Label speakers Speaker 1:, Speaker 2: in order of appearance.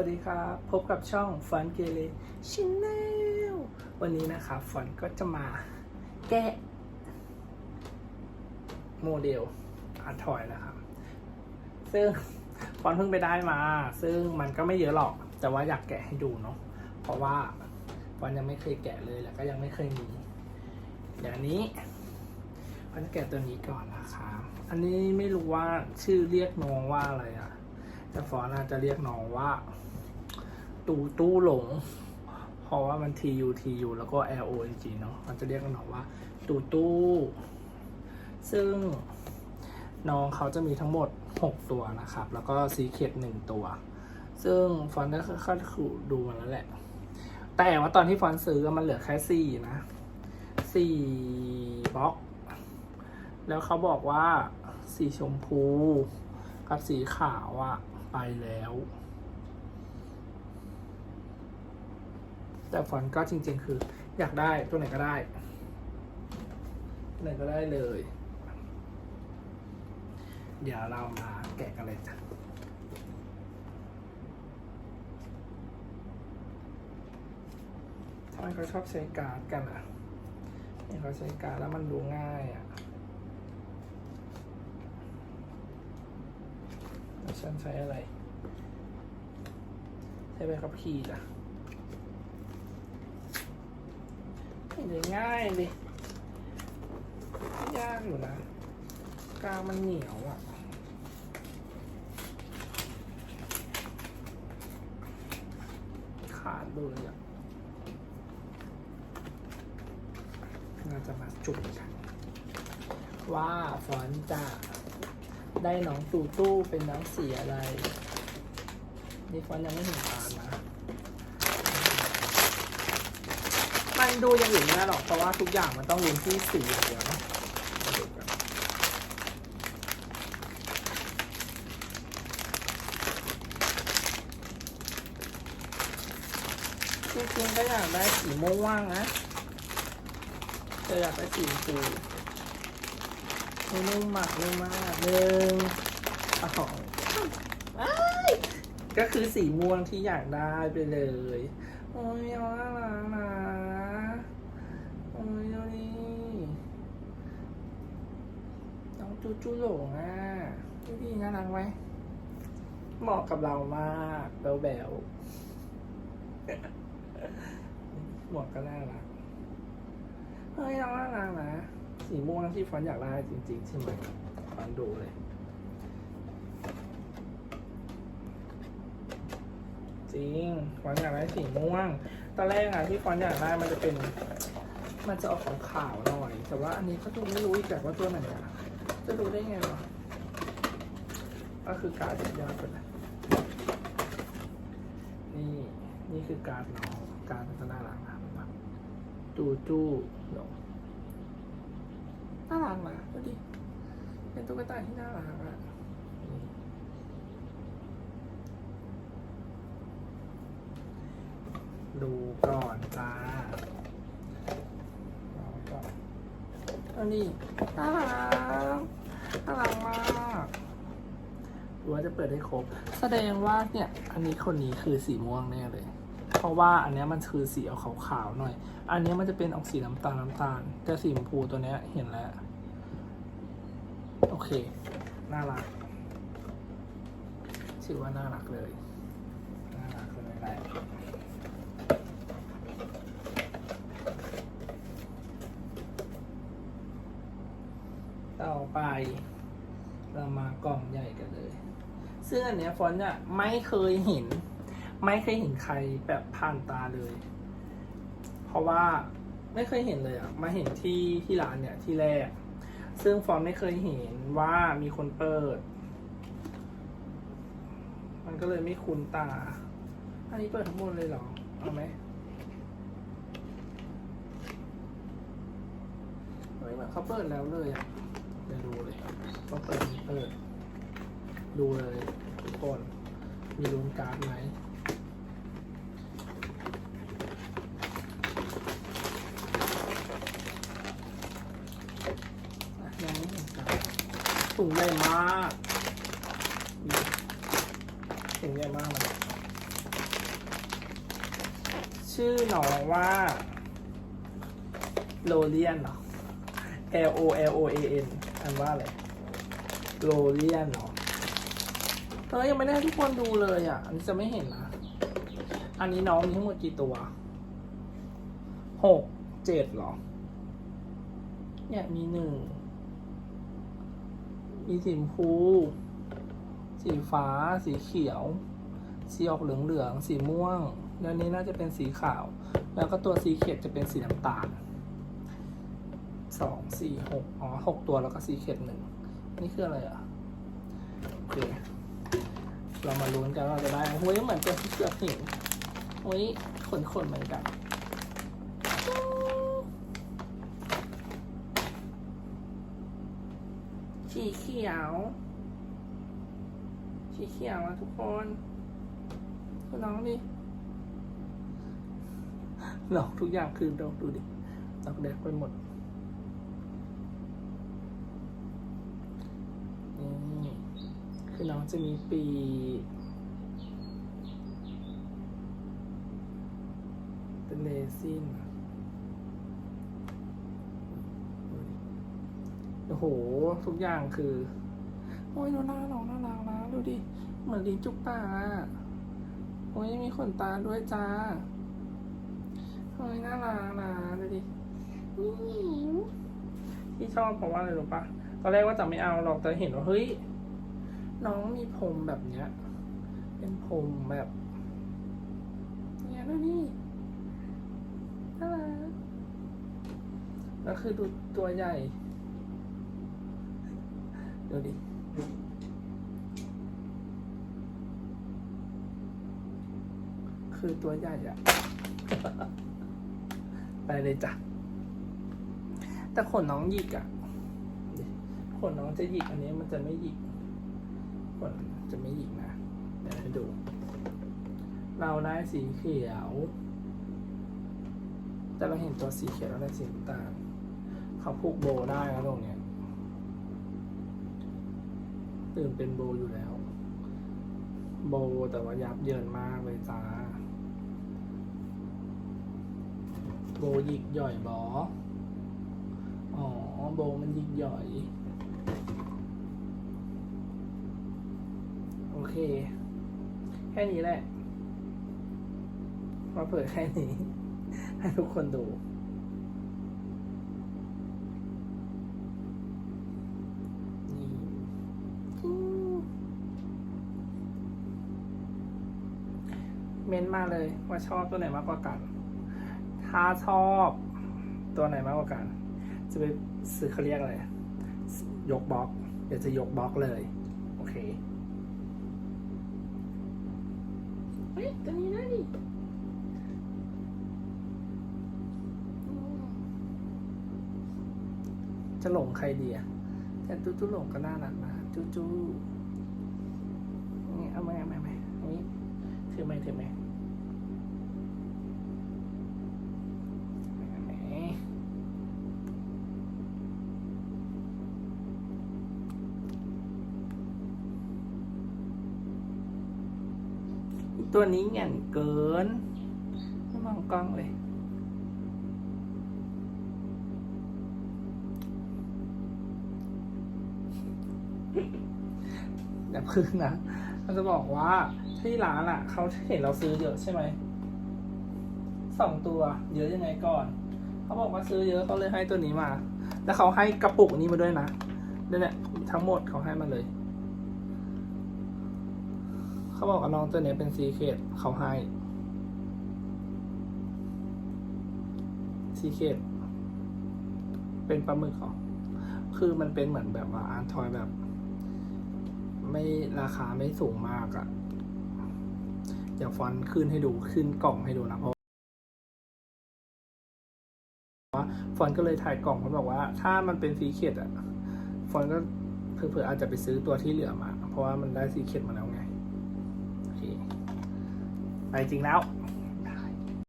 Speaker 1: วัสดีครับ พบกับช่องฟันเกเรชินแนลวันนี้นะครับฟอนก็จะมาแกะโมเดลอาร์ทอยนะครับ ซึ่งฟอนเพิ่งไปได้มา ซึ่งมันก็ไม่เยอะหรอก แต่ว่าอยากแกะให้ดูเนาะเพราะว่าฟอนยังไม่เคยแกะเลยแล้วก็ยังไม่เคยมีเดี๋ยวอันนี้ฟอนจะแกะตัวนี้ก่อนนะครับอันนี้ไม่รู้ว่าชื่อเรียกน้องว่าอะไรอะแต่ฟอนอาจจะเรียกน้องว่า ตูตู้หลง เพราะว่ามัน T U T U แล้วก็ LOG เนาะมันจะเรียกน้อว่าตูตู้ ซึ่งน้องเขาจะมีทั้งหมด 6 ตัวนะครับ แล้วก็ซีเคดหนึ่งตัว ซึ่งฟอนได้ค่อยๆดูมาแล้วแหละ แต่ว่าตอนที่ฟอนซื้อมันเหลือแค่สี่นะสี่บล็อก แล้วเขาบอกว่าสีชมพู กับสีขาวอะไปแล้ว แต่ฟอนต์ก็จริง ๆ คือ อยากได้ตัวไหนก็ได้ตัวไหนก็ได้เลย เดี๋ยวเรามาแกะกันเลยจ้ะทำไมเขาชอบใช้การ์ดกันอะเห็นเขาใช้การ์ดแล้วมันดูง่ายอะฉันใช้อะไร ใช้ใบขับขี่จ้ะไม่ได้ ง่ายเลยยากอยู่นะ กาวมันเหนียวอะขาดเลยอะเราจะมาจุ่มกัน ว่าฟอนจะได้น้องตูตู้เป็นน้องสีอะไร นี่ฟอนยังไม่เห็นตามนะ มันดูอย่างอื่นไม่ได้หรอกเพราะว่าทุกอย่างมันต้องลุ้นที่สีอย่างเดียวเนาะมาดูกันจริงๆก็อยากได้สีม่วงนะแต่อยากได้สีชมพูไม่นุ่มมากนุ่มมากหนึ่งสองอ้ายก็คือสีม่วงที่อยากได้ไปเลย โอ้ยเอาน่ารักนะ ยดูนี่น้องจูจูหลงอะดูดีน่ารักไหมเหมาะกับเรามากแบวแบวหมวกก็น่ารักเฮ้ยน้องน่ารักนะสีม่วงที่ฟอนอยากได้จริงๆ ใช่ไหมฟอนดูเลย จริงฟอนอยากได้สีม่วง ตอนแรกอะที่ฟอนอยากได้มันจะเป็น มันจะออกของขาวหน่อย แต่ว่าอันนี้ก็ดูไม่รู้อีกแบบว่าตัวไหนอะจะรู้ได้ไงวะก็คือการ์ดยอดไปเลยนี่นี่คือการน้องการ์ดมันจะน่ารักนะแบบตูจู้หลงน่ารักนะดูดิเป็นตุ๊กตาที่น่ารักอะดูก่อนจ้าก่อน อันนี้น่ารักน่ารักมากดูว่าจะเปิดได้ครบ แสดงว่าเนี่ย อันนี้คนนี้คือสีม่วงแน่เลย เพราะว่าอันนี้มันคือสีออกขาวๆหน่อย อันนี้มันจะเป็นออกสีน้ำตาลน้ำตาล แต่สีชมพูตัวเนี้ยเห็นแล้ว โอเค น่ารักชื่อว่าน่ารักเลย น่ารักเลยแหละ ไป เรามากล่องใหญ่กันเลย ซึ่งอันเนี้ยฟอนต์เนี่ยไม่เคยเห็น ไม่เคยเห็นใครแบบผ่านตาเลย เพราะว่าไม่เคยเห็นเลยอะมาเห็นที่ที่ร้านเนี่ยที่แรก ซึ่งฟอนต์ไม่เคยเห็นว่ามีคนเปิด มันก็เลยไม่คุ้นตา อันนี้เปิดทั้งหมดเลยเหรอ เอาไหมเหมือนเขาเปิดแล้วเลยอะ เดี๋ยวดูเลยเขาเปิดไม่เปิดดูเลยทุกคนมีลุ้นการ์ดไหมอยังไม่เห็นการ์ดถุงใหญ่มากนี่ถุงใหญ่มากเลยชื่อหนองว่าโลเลียนเหรอ L O L O A N อันว่าอะไรโลเลียนเหรอเออยังไม่ได้ให้ทุกคนดูเลยอะ อันนี้จะไม่เห็นนะ อันนี้น้องมีทั้งหมดกี่ตัว หก เจ็ดหรอ เนี่ยมีหนึ่ง มีสีชมพู สีฟ้า สีเขียว สีออกเหลืองเหลืองๆสีม่วง แล้วนี้น่าจะเป็นสีขาว แล้วก็ตัวสีเขียดจะเป็นสีน้ำตาล สองสี่หกอ๋อหกตัวแล้วก็สีเขียดหนึ่งนี่คืออะไรอะ โอเค เรามาลุ้นกันว่าเราจะได้เฮ้ยเหมือนตัวที่เกือบเห็นเฮ้ยขนขนๆเหมือนกันสีเขียวสีเขียวอะทุกคนคุณน้องดิหลอกทุกอย่างคือดอกดูดิดอกแดกไปหมด นี่ คือ น้องจะมีปีเป็นเลซินโอ้โห ทุกอย่างคือ โอ้ยดูหน้าน้องน่ารักนะดูดิ เหมือนลิ้นจุกตาโอ้ยมีขนตาด้วยจ้าโอ้ยน่ารักนะดูดิที่ชอบเพราะว่าอะไรรู้ปะตอนแรกว่าจะไม่เอาหรอกแต่เห็นว่าเฮ้ย น้องมีผมแบบเนี้ย เป็นผมแบบเนี่ยดูนี่น่ารักแล้วคือดูตัวใหญ่ดูดิคือตัวใหญ่อะไปเลยจ้ะ แต่ขนน้องหยิกอะขนน้องจะหยิกอันนี้มันจะไม่หยิก ขนจะไม่หยิกนะ เดี๋ยวให้ดู เราได้สีเขียว แต่เราเห็นตัวสีเขียวแล้วได้สีน้ำตาลเขาผูกโบได้นะตรงเนี้ยตื่นเป็นโบอยู่แล้ว โบแต่ว่ายับเยินมากเลยจ้าโบหยิกหย่อยบออ๋อ โบมันหยิกหย่อย โอเค แค่นี้แหละ มาเปิดแค่นี้ ให้ทุกคนดูนี่อืมเม้นต์มาเลยว่าชอบตัวไหนมากกว่ากัน ถ้าชอบตัวไหนมากกว่ากัน จะไปซื้อเขาเรียกอะไร ยกบล็อก เดี๋ยวจะยกบล็อกเลย โอเค เฮ้ยตัวนี้นะดิจะหลงใครดีอะแต่จูจูหลงก็น่ารักนะจูจูนี่เอาไหมเอาไหมเอาไหมนี้ถือไหมถือไหมเอาไหม ตัวนี้แง่นเกินไม่มองกล้องเลย อย่าพึ่งนะเราจะบอกว่าที่ร้านอะ เขาเห็นเราซื้อเยอะใช่ไหม สองตัว เยอะยังไงก่อน เขาบอกว่าซื้อเยอะเขาเลยให้ตัวนี้มา แล้วเขาให้กระปุกนี้มาด้วยนะเนี่ยเนี่ยทั้งหมดเขาให้มาเลย เขาบอกว่าน้องตัวนี้เป็นซีเคดเขาให้ซีเคดเป็นปลาหมึกเหรอคือมันเป็นเหมือนแบบว่าอาร์ตทอยแบบ ไม่ราคาไม่สูงมากอะ่ะเดี๋ยวฟอนต์ขึ้นให้ดูขึ้นกล่องให้ดูนะเพราะว่าฟอนก็เลยถ่ายกล่องเขาบอกว่า ถ้ามันเป็นซีเคดอะฟอนก็เผื่อๆอาจจะไปซื้อตัวที่เหลือมา เพราะว่ามันได้ซีเคดมาแล้ว ไปจริงแล้ว